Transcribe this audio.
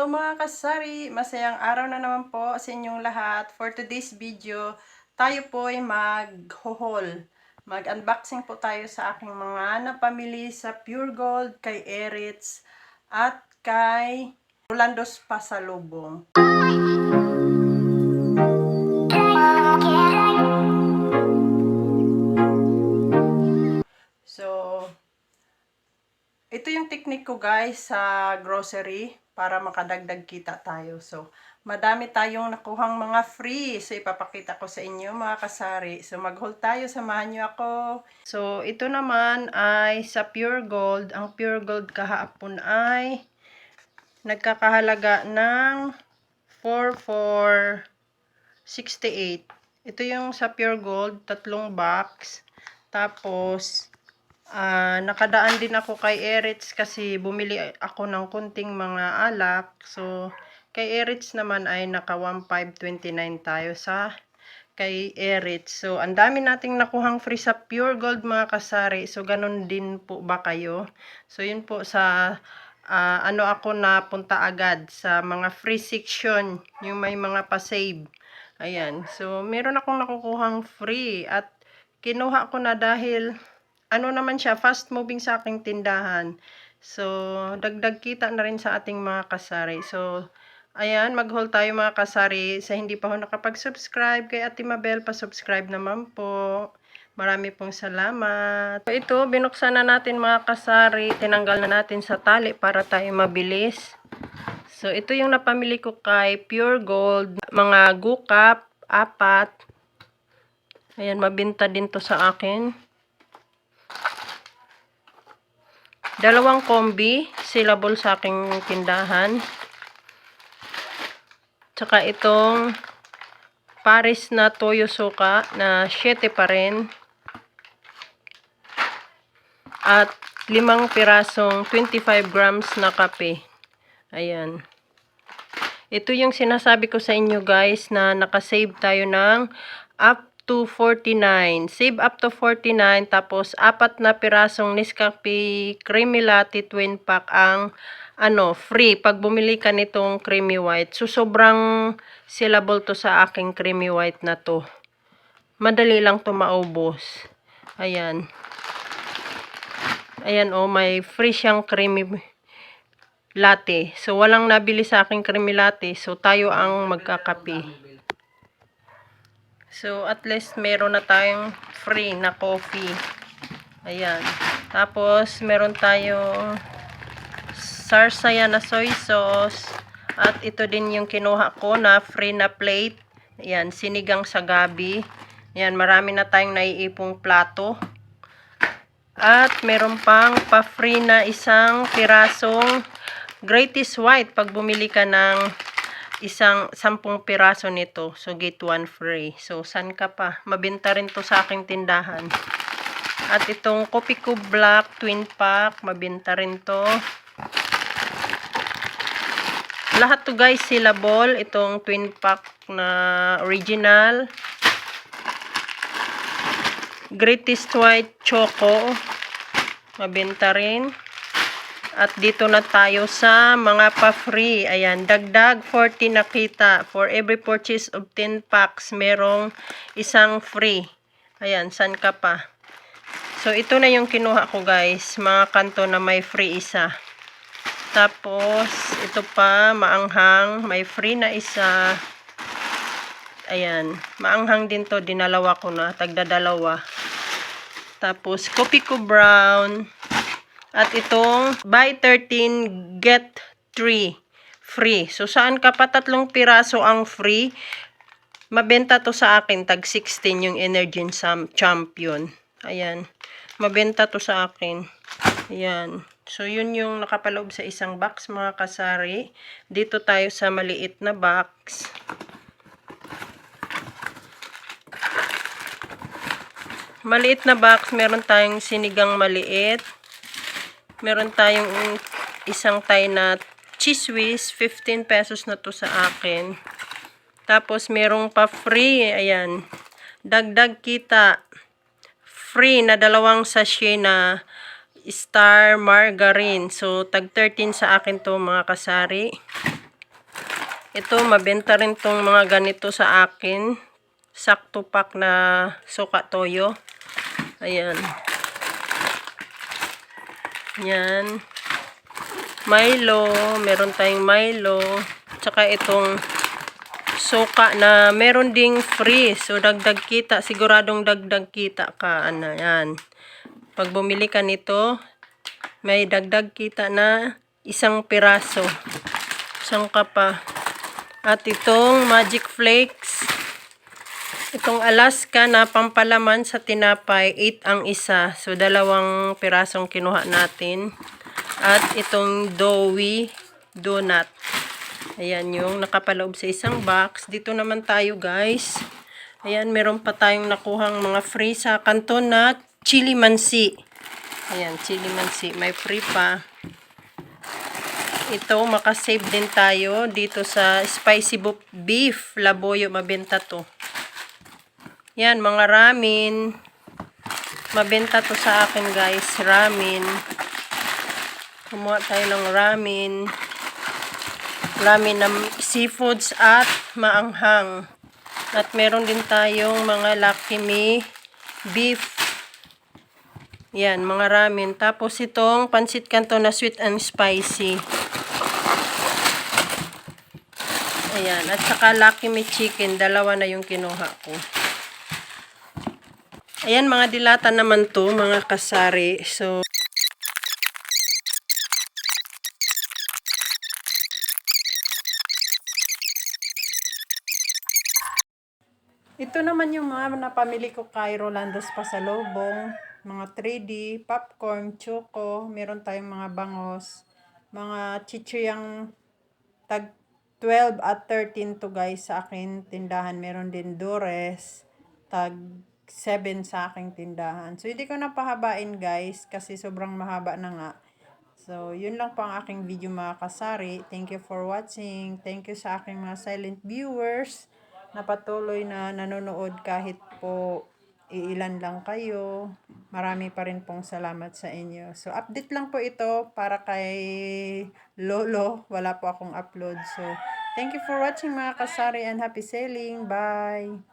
Hello mga kasari! Masayang araw na naman po sa inyong lahat. For today's video, tayo po ay mag-haul. Mag-unboxing po tayo sa aking mga napamili sa Pure Gold, kay Eritz, at kay Rolando's Pasalubong. So, ito yung technique ko guys sa grocery para makadagdag kita tayo. So, madami tayong nakuhang mga free. So, ipapakita ko sa inyo mga kasari. So, mag-hold tayo. Samahan nyo ako. So, ito naman ay sa Pure Gold. Ang Pure Gold kahapon ay nagkakahalaga ng 4468. Ito yung sa Pure Gold, tatlong box. Tapos, Ah, nakadaan din ako kay Eritz kasi bumili ako ng kunting mga alak. So, kay Eritz naman ay naka 1529 tayo sa kay Eritz. So, ang dami nating nakuhang free sa Pure Gold mga kasari. So, ganun din po ba kayo? So, yun po sa ah, ano ako na punta agad sa mga free section, yung may mga pa-save. Ayan. So, meron akong nakukuhang free at kinuha ko na dahil ano naman siya, fast moving sa aking tindahan. So, dagdag kita na rin sa ating mga kasari. So, ayan, mag-haul tayo mga kasari. Sa hindi pa ho nakapag-subscribe kay Ate Mabel, pa-subscribe naman po. Marami pong salamat. So, ito, binuksan na natin mga kasari. Tinanggal na natin sa tali para tayo mabilis. So, ito yung napamili ko kay Pure Gold. Mga gukap, apat. Ayan, mabinta din to sa akin. Dalawang kombi, syllable sa aking tindahan. Tsaka itong Paris na Toyo Suka na 7 pa rin. At limang pirasong 25 grams na kape. Ayan. Ito yung sinasabi ko sa inyo guys na nakasave tayo ng up to 49. Save up to 49. Tapos, apat na pirasong Nescafe Creamy Latte Twin Pack ang ano, free. Pag bumili ka nitong creamy white. So, sobrang syllable to sa aking creamy white na to. Madali lang to maubos. Ayan. Ayan, oh, may free siyang creamy latte. So, walang nabili sa aking creamy latte. So, tayo ang magkakape. So, at least meron na tayong free na coffee. Ayan. Tapos, meron tayong sarsaya na soy sauce. At ito din yung kinuha ko na free na plate. Ayan, sinigang sa gabi. Ayan, marami na tayong naiipong plato. At meron pang pa-free na isang pirasong greatest white pag bumili ka ng isang sampung piraso nito. So, get one free. So, san ka pa? Mabenta rin to sa aking tindahan. At itong Kopiko Black Twin Pack, mabenta rin to. Lahat to guys, syllable. Itong Twin Pack na original. Greatest White Choco. Mabenta rin. At dito na tayo sa mga pa-free. Ayan, dagdag 40 nakita. For every purchase of 10 packs, merong isang free. Ayan, san ka pa? So, ito na yung kinuha ko guys. Mga kanto na may free isa. Tapos, ito pa, maanghang. May free na isa. Ayan, maanghang din to. Dinalawa ko na. Tagdadalawa. Tapos, Kopiko Brown. At itong buy 13, get 3 free. So, saan ka pa tatlong piraso ang free? Mabenta to sa akin. Tag 16 yung Energy Champion. Ayan. Mabenta to sa akin. Ayan. So, yun yung nakapaloob sa isang box, mga kasari. Dito tayo sa maliit na box. Maliit na box, meron tayong sinigang maliit. Meron tayong isang tay na cheese whiz, 15 pesos na to sa akin. Tapos merong pa free, ayan. Dagdag kita. Free na dalawang sachet na star margarine. So tag 13 sa akin to mga kasari. Ito, mabenta rin tong mga ganito sa akin. Sakto pack na suka toyo. Ayan. Yan. Milo. Meron tayong Milo. Tsaka itong suka na meron ding free. So, dagdag kita. Siguradong dagdag kita ka. Ano, yan. Pag bumili ka nito, may dagdag kita na isang piraso. Isang ka pa. At itong Magic Flakes. Itong Alaska na pampalaman sa tinapay, 8 ang isa. So, dalawang pirasong kinuha natin. At itong Doughy Donut. Ayan yung nakapaloob sa isang box. Dito naman tayo guys. Ayan, meron pa tayong nakuhang mga free sa kanton na chili mansi. Ayan, chili mansi. May free pa. Ito, makasave din tayo dito sa spicy beef. Laboyo, mabenta to. Yan, mga ramen. Mabenta to sa akin guys, ramen. Kumuha tayo ng ramen. Ramen na seafoods at maanghang. At meron din tayong mga Lucky Me beef. Yan, mga ramen. Tapos itong pansit kanto na sweet and spicy. Ayan. At saka Lucky Me chicken. Dalawa na yung kinuha ko. Ayan, mga dilata naman to, mga kasari. So, ito naman yung mga napamili ko kay Rolando's Pasalubong. Mga 3D, popcorn, choco, meron tayong mga bangos, mga chichiyang tag 12 at 13 to guys sa akin tindahan. Meron din Dores, tag 7 sa aking tindahan. So, hindi ko na pahabain guys kasi sobrang mahaba na nga. So, yun lang po ang aking video mga kasari. Thank you for watching. Thank you sa aking mga silent viewers na patuloy na nanonood kahit po iilan lang kayo. Marami pa rin pong salamat sa inyo. So, update lang po ito para kay Lolo. Wala po akong upload. So, thank you for watching mga kasari and happy selling. Bye!